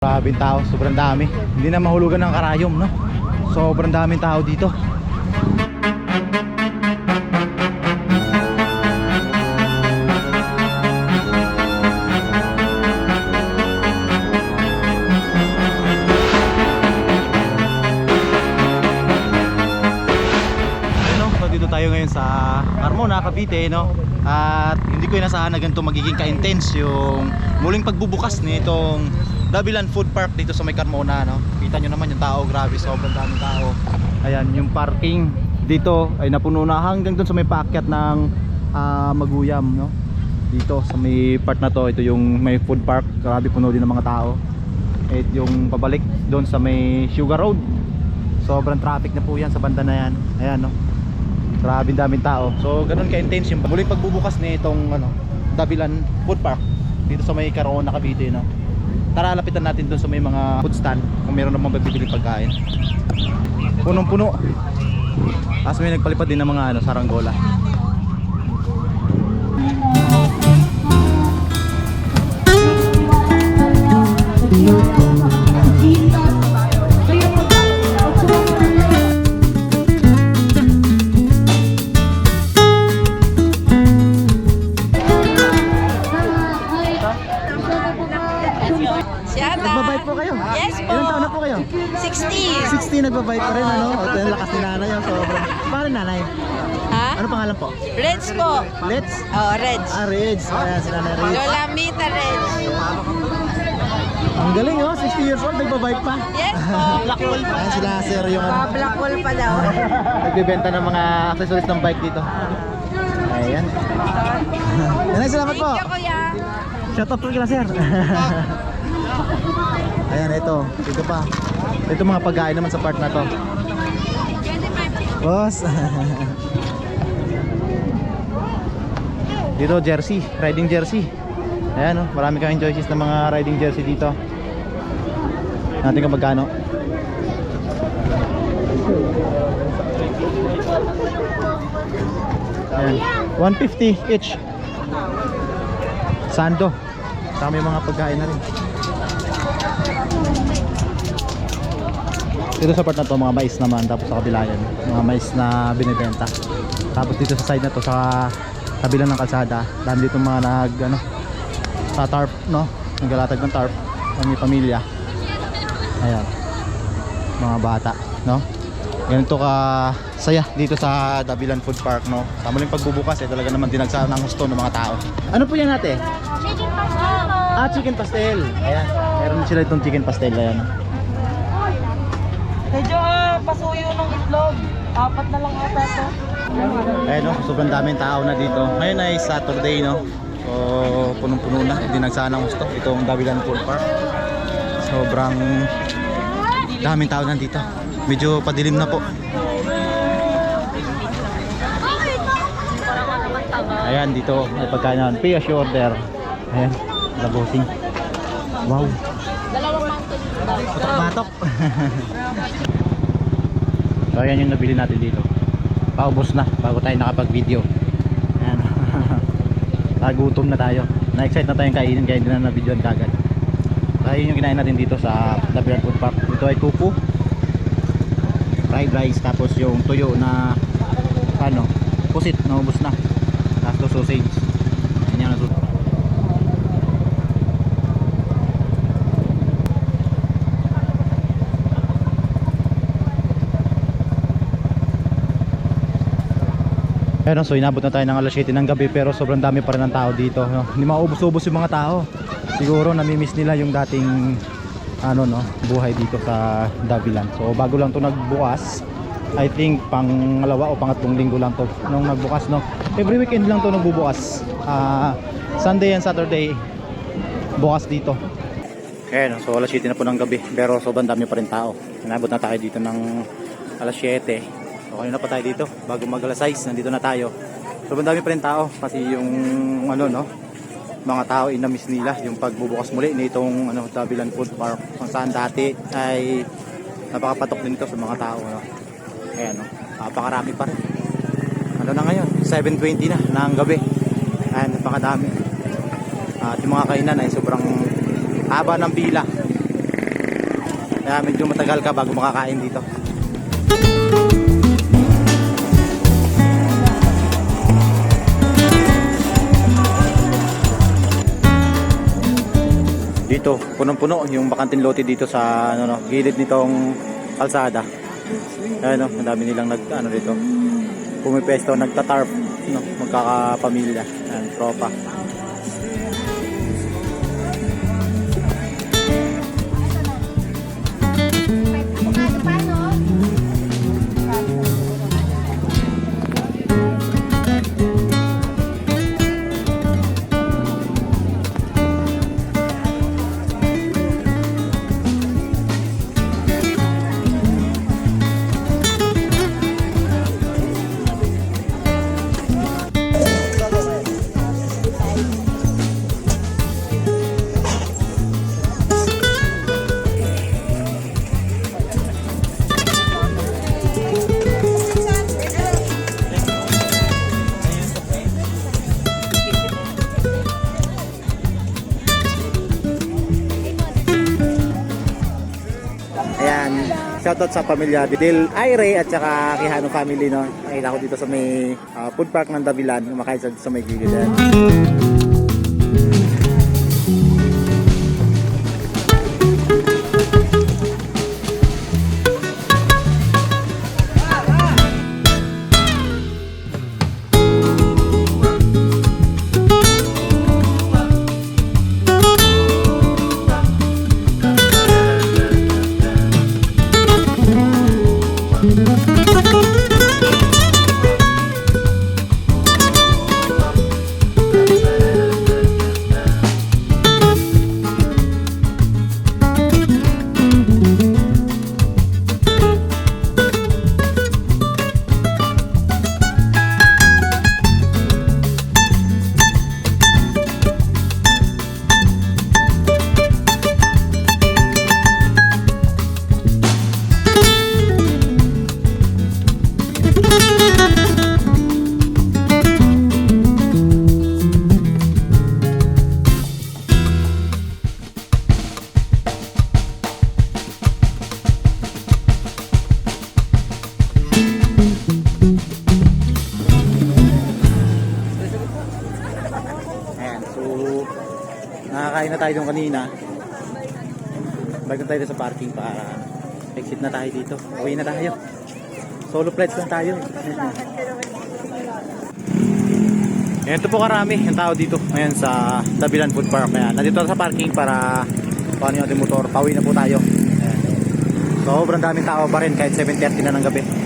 Grabe tao, sobrang dami. Hindi na mahulugan ng karayom, no? Sobrang daming tao dito tayo ngayon sa Carmona, Cavite, no? At hindi ko inasahan na ganito magiging ka-intense yung muling pagbubukas nitong Dabilan Food Park dito sa may Carmona, no? Kita nyo naman yung tao, grabe, sobrang daming tao. Ayan, yung parking dito ay napuno na hanggang dun sa may paakyat ng ah, Maguyam, no? Dito sa may part na to, ito yung may food park, grabe puno din ng mga tao. At yung pabalik doon sa may Sugar Road. Sobrang traffic na po yan sa banda na yan. Ayan, no? Grabe daming tao. So, ganun ka-intense yung muling pagbubukas ni itong ano, Dabilan Food Park dito sa may Carona, Cavite, no? Tara, lapitan natin doon sa may mga food stand kung meron namang mabibili pagkain. Punong-puno. Tapos may nagpalipad din ng mga ano, saranggola. Siya po. Ilan taon na po kayo? 60. 60 nagbabike pa rin ano? O, ito yung lakas ni nanay. oh, Sobrang. Paano nanay? Ha? Ano pangalan po? Reds po. Let's. Oh, Reds. Ah, Reds. Ayan, si nanay Reds. Lola Mita Reds. Ang galing oh, 60 years old, nagbabike pa. Yes po. Blackpool pa. Ayan sila sir yung ano, Blackwall pa daw. nagbibenta ng mga accessories ng bike dito. Ayan. Nanay, salamat po. Thank you, kuya. Shout out po kila sir. Ayan, ito. Dito pa. Ito mga pagkain naman sa part na to. Boss. dito jersey, riding jersey. Ayan oh, marami kayong choices ng mga riding jersey dito. Natin kung magkano. Ayan, 150 each. Sando. Tama yung mga pagkain na rin. Dito sa part na to mga mais naman tapos sa kabila yan mga mais na binibenta. Tapos dito sa side na to sa kabila ng kalsada dami dito mga nag ano sa tarp no? Naglalatag ng tarp ang may pamilya. Ayan. Mga bata no? Ganito ka saya dito sa Dabilan Food Park no? Sa muling pagbubukas eh talaga naman dinagsahan ng gusto ng mga tao. Ano po yan ate? ah chicken pastel. Ayan. Meron sila itong chicken pastel ayan Ah, pasuyo ng itlog. Apat na lang ata ito. Ayun no, sobrang daming tao na dito. Ngayon ay Saturday no. So punong-puno na, hindi nagsana gusto itong Davilan Pool Park. Sobrang daming tao nandito. Medyo padilim na po. Ayan dito ay pagkain Pay as you order. Ayan, labosing. Wow. Patok-patok. so ayan yung nabili natin dito. Paubos na bago tayo nakapag-video. Ayan. Nagutom na tayo. Na-excite na tayong kainin kaya hindi na na-videoan kagad. So ayun yung kinain natin dito sa Dapilan Food Park. Ito ay kuku. Fried rice tapos yung tuyo na ano, pusit na ubos na. Tapos sausage. Ayan yung nasusunod. Ayun, so inabot na tayo ng alas 7 ng gabi pero sobrang dami pa rin ng tao dito. No? Hindi maubos-ubos yung mga tao. Siguro namimiss nila yung dating ano no, buhay dito sa Davilan. So bago lang to nagbukas, I think pangalawa o pangatlong linggo lang to nung nagbukas no. Every weekend lang to nagbubukas. Ah, Sunday and Saturday bukas dito. Ayun, so alas 7 na po ng gabi pero sobrang dami pa rin tao. Inabot na tayo dito ng alas 7. So kanina pa tayo dito bago mag alas 6 nandito na tayo. Sobrang dami pa rin tao kasi yung ano no mga tao inamis nila yung pagbubukas muli nitong ano Davilan Food Park kung saan dati ay napakapatok din ito sa mga tao no. Ayan no. Napakarami pa rin. Ano na ngayon? 7:20 na ng gabi. Ayan, napakadami. At yung mga kainan ay sobrang haba ng pila. Kaya medyo matagal ka bago makakain dito. Dito, punong-puno yung bakanting lote dito sa ano no, gilid nitong kalsada. Ayun no, ang dami nilang nag ano dito. Pumipesto, nagtatarp, no, magkakapamilya, Ayan, tropa. Shoutout sa pamilya Del Aire at saka Quijano family no. Nakita ko dito sa may ah, food park ng Davilan, kumakain sa, sa may gilid. Ayan. Nakakain na tayo doon kanina. Balik na tayo sa parking para exit na tayo dito. Uwi na tayo. Solo flights lang tayo. Ito po karami yung tao dito ngayon sa Dabilan Food Park. Ayan, nandito sa parking para paano yung motor. Pauwi na po tayo. Ayan. Sobrang daming tao pa rin kahit 7.30 na ng gabi.